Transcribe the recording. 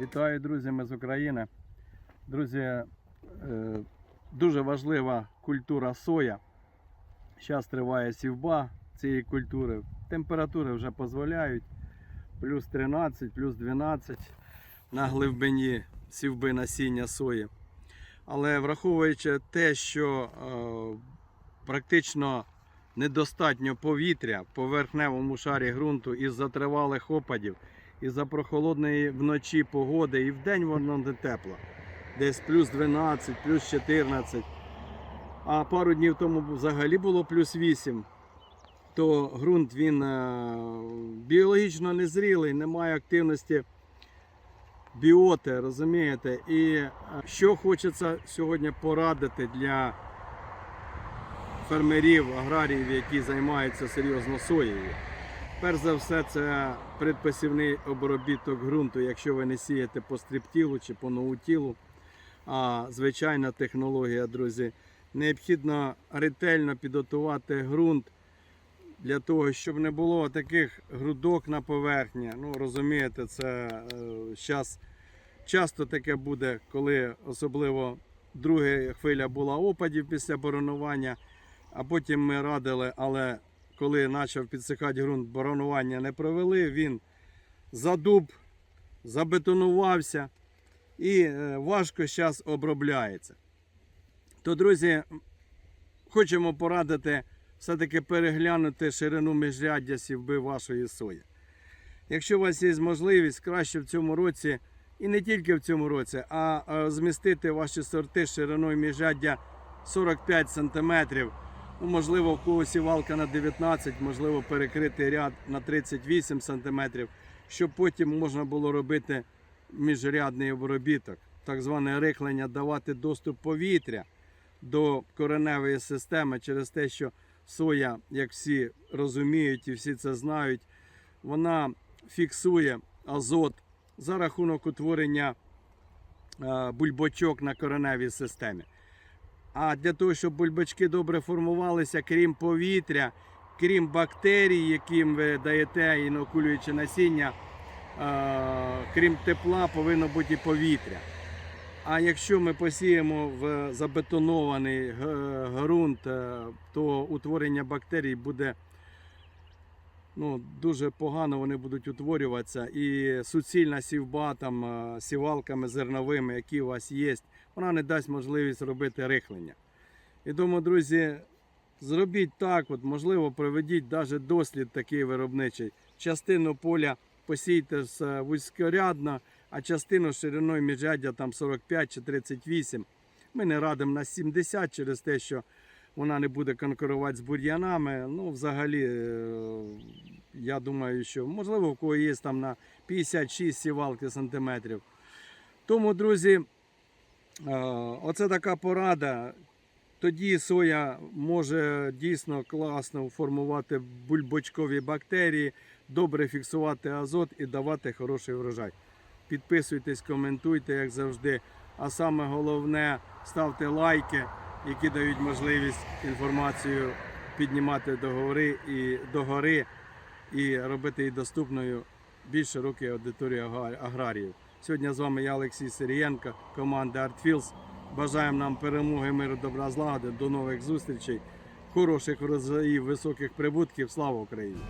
Вітаю, друзі, ми з України. Друзі, е, дуже важлива культура соя. Зараз триває сівба цієї культури. Температури вже дозволяють. Плюс 13, плюс 12 на глибині сівби насіння сої. Але враховуючи те, що е, практично недостатньо повітря в поверхневому шарі ґрунту із-за тривалих опадів, із-за прохолодної вночі погоди і вдень воно не тепло. Десь плюс 12, плюс 14. А пару днів тому взагалі було плюс 8. То ґрунт він е, біологічно незрілий, немає активності біоти, розумієте? І е, що хочеться сьогодні порадити для фермерів, аграріїв, які займаються серйозно соєю. Перш за все, це предпосівний обробіток ґрунту, якщо ви не сієте по стриптілу чи по ноутілу. А звичайна технологія, друзі, необхідно ретельно підготувати ґрунт для того, щоб не було таких грудок на поверхні. Ну, розумієте, це зараз часто таке буде, коли особливо друга хвиля була опадів після боронування, а потім ми радили, але коли почав підсихати ґрунт, боронування не провели, він задуб, забетонувався і е, важко зараз обробляється. То, друзі, хочемо порадити все-таки переглянути ширину міжряддя сівби вашої сої. Якщо у вас є можливість, краще в цьому році, і не тільки в цьому році, а е, змістити ваші сорти шириною міжряддя 45 см. Ну, можливо, в когось сівалка на 19, можливо, перекрити ряд на 38 см, щоб потім можна було робити міжрядний обробіток, так зване рихлення, давати доступ повітря до кореневої системи через те, що соя, як всі розуміють і всі це знають, вона фіксує азот за рахунок утворення е, бульбочок на кореневій системі. А для того, щоб бульбачки добре формувалися, крім повітря, крім бактерій, яким ви даєте, інокулюючи насіння, е, крім тепла, повинно бути і повітря. А якщо ми посіємо в забетонований ґрунт, е, то утворення бактерій буде ну, дуже погано вони будуть утворюватися. І суцільна сівба там, е, сівалками зерновими, які у вас є, вона не дасть можливість робити рихлення. І тому, друзі, зробіть так, от, можливо, проведіть навіть дослід такий виробничий. Частину поля посійте з е, вузькорядно, а частину шириною міжряддя там 45 чи 38. Ми не радимо на 70 через те, що вона не буде конкурувати з бур'янами. Ну, взагалі, е, я думаю, що можливо, в кого є там на 56 сівалки сантиметрів. Тому, друзі, е, оце така порада. Тоді соя може дійсно класно формувати бульбочкові бактерії, добре фіксувати азот і давати хороший врожай. Підписуйтесь, коментуйте, як завжди. А саме головне, ставте лайки, які дають можливість інформацію піднімати до гори і до гори і робити її доступною більш широкій аудиторії аграріїв. Сьогодні з вами я Олексій Сирієнко, команда ArtFields. Бажаємо нам перемоги, миру, добра, злагоди. До нових зустрічей, хороших врожаїв, високих прибутків. Слава Україні!